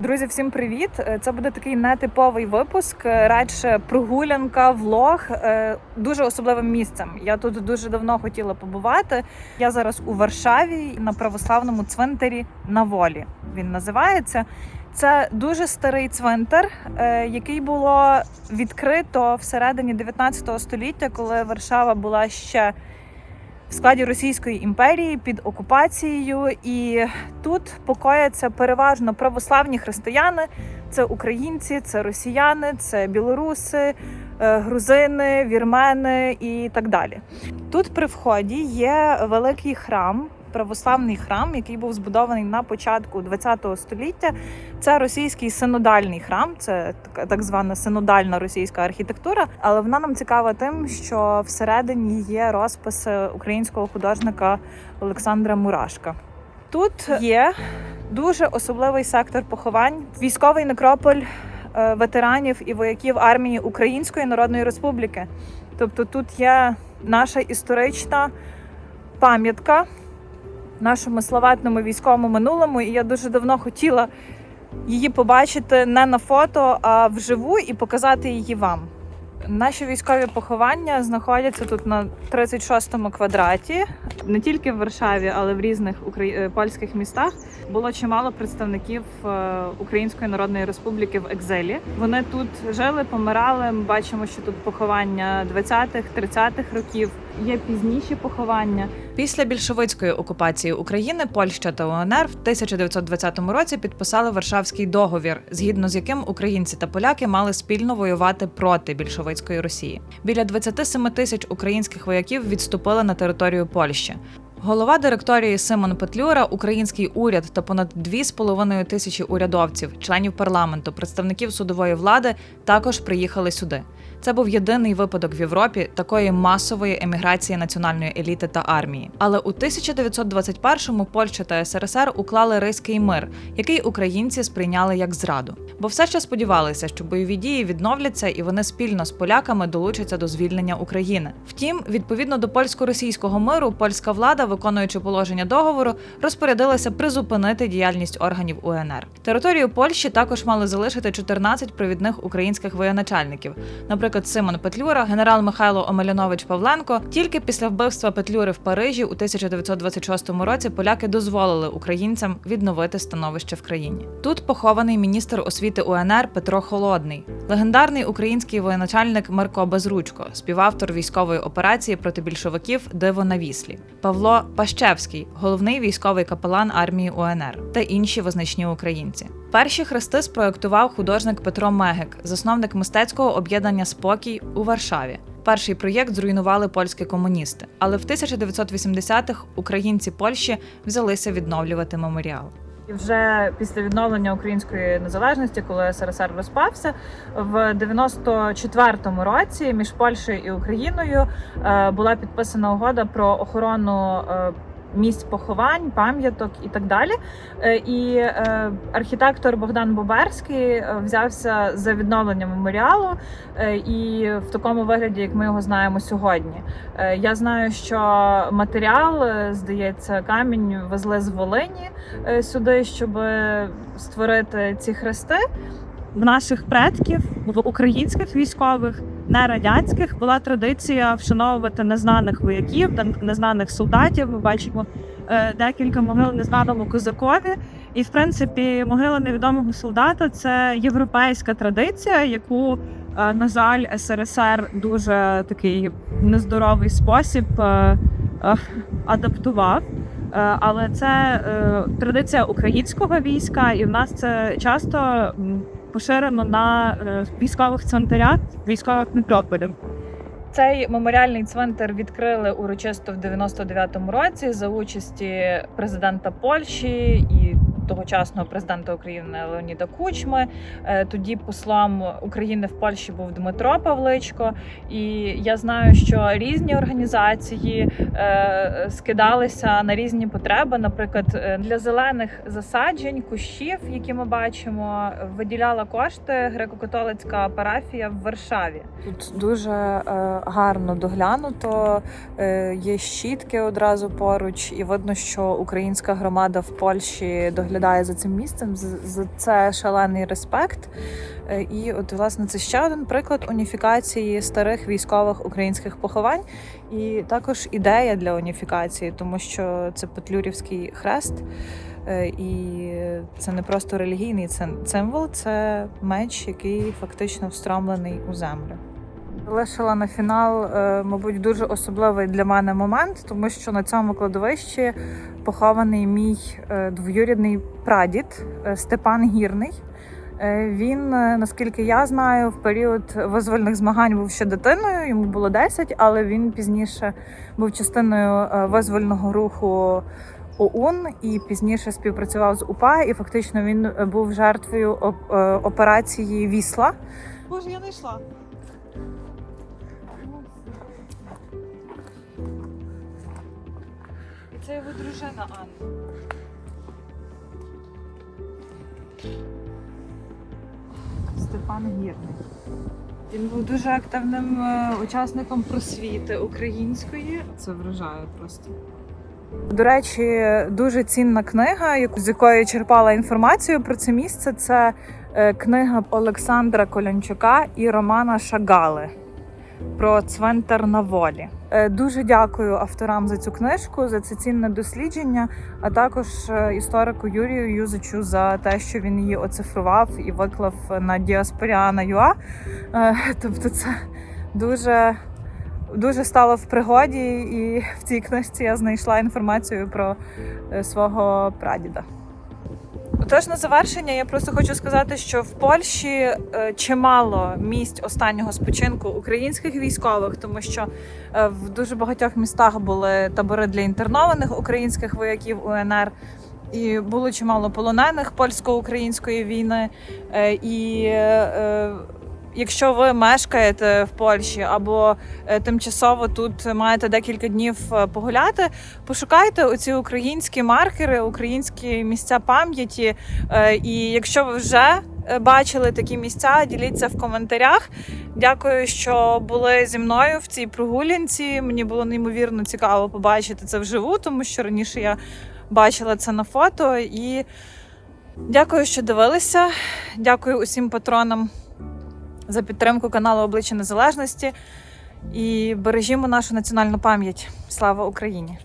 Друзі, всім привіт! Е, Це буде такий нетиповий випуск, е, радше прогулянка, влог е, дуже особливим місцем. Я тут дуже давно хотіла побувати. Я зараз у Варшаві на православному цвинтарі на волі. Він називається. Це дуже старий цвинтар, який було відкрито всередині 19 століття, коли Варшава була ще в складі Російської імперії під окупацією, і тут покояться переважно православні християни. Це українці, це росіяни, це білоруси, е, грузини, вірмени і так далі. Тут при вході є великий храм. Православний храм, який був збудований на початку ХХ століття, це російський синодальний храм, це так звана синодальна російська архітектура. Але вона нам цікава тим, що всередині є розписи українського художника Олександра Мурашка. Тут є дуже особливий сектор поховань, військовий некрополь е, ветеранів і вояків армії Української Народної Республіки. Тобто тут є наша історична пам'ятка нашому славетному військовому минулому, і я дуже давно хотіла її побачити не на фото, а вживу і показати її вам. Наші військові поховання знаходяться тут на 36-му квадраті, не тільки в Варшаві, але в різних украї... е, польських містах. Було чимало представників е, Української Народної Республіки в екзилі. Вони тут жили, помирали. Ми бачимо, що тут поховання 20-х, 30-х років. Є пізніші поховання. Після більшовицької окупації України Польща та УНР в 1920 році підписали Варшавський договір, згідно з яким українці та поляки мали спільно воювати проти більшовицької Росії. Біля 27 тисяч українських вояків відступили на територію Польщі. Голова директорії Симон Петлюра, український уряд та понад 2,5 тисячі урядовців, членів парламенту, представників судової влади також приїхали сюди. Це був єдиний випадок в Європі такої масової еміграції національної еліти та армії. Але у 1921-му Польща та СРСР уклали Ризький мир, який українці сприйняли як зраду. Бо все ще сподівалися, що бойові дії відновляться і вони спільно з поляками долучаться до звільнення України. Втім, відповідно до польсько-російського миру, польська влада, виконуючи положення договору, розпорядилася призупинити діяльність органів УНР. Територію Польщі також мали залишити 14 провідних українських воєначальників, наприклад, Симон Петлюра, генерал Михайло Омелянович Павленко. Тільки після вбивства Петлюри в Парижі у 1926 році поляки дозволили українцям відновити становище в країні. Тут похований міністр освіти УНР Петро Холодний, легендарний український воєначальник Марко Безручко, співавтор військової операції проти більшовиків Диво на Віслі, Павло Пащевський, головний військовий капелан армії УНР та інші визначні українці. Перші хрести спроектував художник Петро Мегик, засновник мистецького об'єднання Спокій у Варшаві. Перший проєкт зруйнували польські комуністи, але в 1980-х українці Польщі взялися відновлювати меморіал. І вже після відновлення української незалежності, коли СРСР розпався, в 94-му році між Польщею і Україною е, була підписана угода про охорону. Місць поховань, пам'яток і так далі. Е, І е, архітектор Богдан Боберський е, взявся за відновлення меморіалу, і в такому вигляді, як ми його знаємо сьогодні. Я знаю, що матеріал, здається, камінь везли з Волині сюди, щоб створити ці хрести. В наших предків, в українських військових, не радянських, була традиція вшановувати незнаних вояків, незнаних солдатів. Ми бачимо е, декілька могил незнаному козакові. І, в принципі, могила невідомого солдата це європейська традиція, яку, е, на жаль, СРСР дуже такий нездоровий спосіб е, адаптував. Але це традиція українського війська, і в нас це часто поширено на е, військових цвинтарях, військових некрополях. Цей меморіальний цвинтар відкрили урочисто в 99-му році за участі президента Польщі і тогочасного президента України Леоніда Кучми. Е, Тоді послом України в Польщі був Дмитро Павличко. І я знаю, що різні організації е, скидалися на різні потреби. Наприклад, е, для зелених засаджень, кущів, які ми бачимо, виділяла кошти греко-католицька парафія в Варшаві. Тут дуже гарно доглянуто. Є щітки одразу поруч, і видно, що українська громада в Польщі доглядає доглядає за цим місцем. За це шалений респект. Е, І от власне це ще один приклад уніфікації старих військових українських поховань, і також ідея для уніфікації, тому що це Петлюрівський хрест. Е, І це не просто релігійний символ, це меч, який фактично встромлений у землю. Залишила на фінал, е, мабуть, дуже особливий для мене момент, тому що на цьому кладовищі похований мій е, двоюрідний прадід е, Степан Гірний. Він, наскільки я знаю, в період визвольних змагань був ще дитиною, йому було 10, але він пізніше був частиною визвольного руху ОУН і пізніше співпрацював з УПА. І фактично він був жертвою операції Вісла. Боже, я не йшла. Це його дружина Анна. Степан Гірний. Він був дуже активним е, учасником просвіти української. Це вражає просто. До речі, дуже цінна книга, яку- з якої я черпала інформацію про це місце. Це е, книга Олександра Колянчука і Романа Шагали про цвинтар на волі. Е, Дуже дякую авторам за цю книжку, за це цінне дослідження, а також е, історику Юрію Юзичу за те, що він її оцифрував і виклав на Діаспоріана.ua. Е, Тобто, це дуже, дуже стало в пригоді, і в цій книжці я знайшла інформацію про свого прадіда. Тож на завершення я просто хочу сказати, що в Польщі е, чимало місць останнього спочинку українських військових, тому що е, в дуже багатьох містах були табори для інтернованих українських вояків УНР. І було чимало полонених польсько-української війни. Е, І якщо ви мешкаєте в Польщі або е, тимчасово тут маєте декілька днів е, погуляти, пошукайте оці українські маркери, українські місця пам'яті. Е, І якщо ви вже бачили такі місця, діліться в коментарях. Дякую, що були зі мною в цій прогулянці. Мені було неймовірно цікаво побачити це вживу, тому що раніше я бачила це на фото. І дякую, що дивилися. Дякую усім патронам за підтримку каналу Обличчя Незалежності. І бережімо нашу національну пам'ять. Слава Україні!